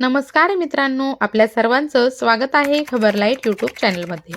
नमस्कार मित्रांनो आपल्या सर्वांचं स्वागत आहे खबरलाईट यूट्यूब चॅनलमध्ये.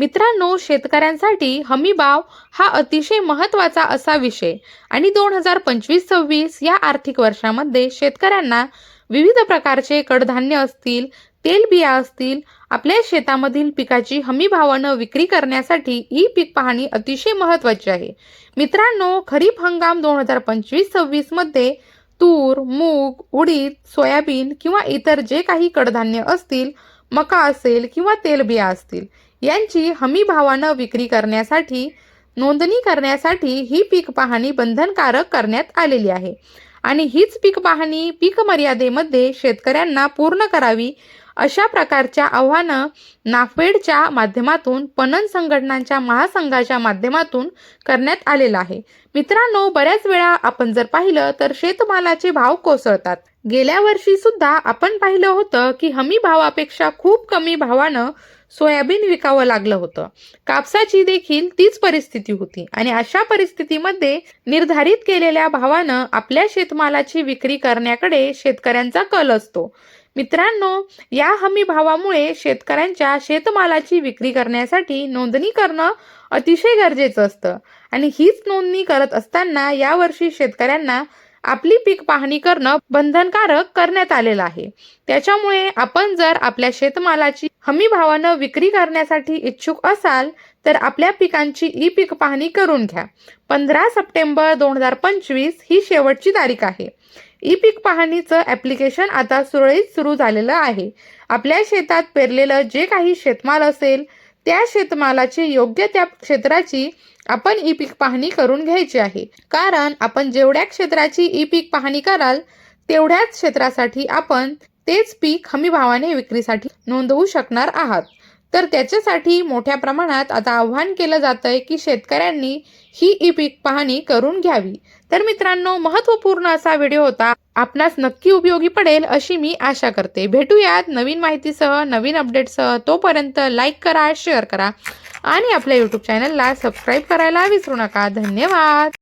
मित्रांनो शेतकऱ्यांसाठी हमी भाव हा अतिशय महत्त्वाचा असा विषय आणि दोन हजार पंचवीस सव्वीस या आर्थिक वर्षामध्ये शेतकऱ्यांना विविध प्रकारचे कडधान्य असतील तेलबिया असतील आपल्या शेतामधील पिकाची हमी भावानं विक्री करण्यासाठी ही पीक पाहणी अतिशय महत्त्वाची आहे. मित्रांनो खरीप हंगाम दोन हजार पंचवीस सव्वीसमध्ये तूर मूग उडीद सोयाबीन किंवा इतर जे काही कडधान्य असतील मका असेल किंवा तेलबिया असतील यांची हमी भावानं विक्री करण्यासाठी नोंदणी करण्यासाठी ही पीक पाहणी बंधनकारक करण्यात आलेली आहे. आणि हीच पीक पाहणी पीक मर्यादेमध्ये शेतकऱ्यांना पूर्ण करावी अशा प्रकारच्या आव्हानं नाफेडच्या माध्यमातून पणन संघटनांच्या महासंघाच्या माध्यमातून करण्यात आलेलं आहे. मित्रांनो बऱ्याच वेळा आपण जर पाहिलं तर शेतमालाचे भाव कोसळतात. गेल्या वर्षी सुद्धा आपण पाहिलं होतं की हमी भावापेक्षा खूप कमी भावानं सोयाबीन विकावं लागलं होतं. कापसाची देखील तीच परिस्थिती होती आणि अशा परिस्थितीमध्ये निर्धारित केलेल्या भावानं आपल्या शेतमालाची विक्री करण्याकडे शेतकऱ्यांचा कल असतो. मित्रांनो या हमी भावामुळे शेतकऱ्यांच्या शेतमालाची विक्री करण्यासाठी नोंदणी करणं अतिशय गरजेचं असतं. आणि हीच नोंदणी करत असताना यावर्षी शेतकऱ्यांना आपली पीक पाहणी करणं बंधनकारक करण्यात आलेलं आहे. त्याच्यामुळे आपण जर आपल्या शेतमालाची हमी भावानं विक्री करण्यासाठी इच्छुक असाल तर आपल्या पिकांची ई पीक पाहणी करून घ्या. पंधरा सप्टेंबर दोन हजार पंचवीस ही शेवटची तारीख आहे. ई पीक पाहणीचं ॲप्लिकेशन आता सुरळीत सुरू झालेलं आहे. आपल्या शेतात पेरलेलं जे काही शेतमाल असेल त्या शेतमालाची योग्य त्या क्षेत्राची आपण ई पीक पाहणी करून घ्यायची आहे. कारण आपण जेवढ्या क्षेत्राची ई पीक पाहणी कराल तेवढ्याच क्षेत्रासाठी आपण तेच पीक हमी भावाने विक्रीसाठी नोंदवू शकणार आहात. तर त्याच्यासाठी मोठ्या प्रमाणात आता आव्हान केलं जात आहे की शेतकऱ्यांनी ही ई पीक पाहणी करून घ्यावी. तर मित्रांनो महत्त्वपूर्ण असा व्हिडिओ होता आपणास नक्की उपयोगी पडेल अशी मी आशा करते. भेटूयात नवीन माहितीसह नवीन अपडेटसह तोपर्यंत लाईक करा शेअर करा आणि आपल्या यूट्यूब चॅनलला सबस्क्राईब करायला विसरू नका. धन्यवाद!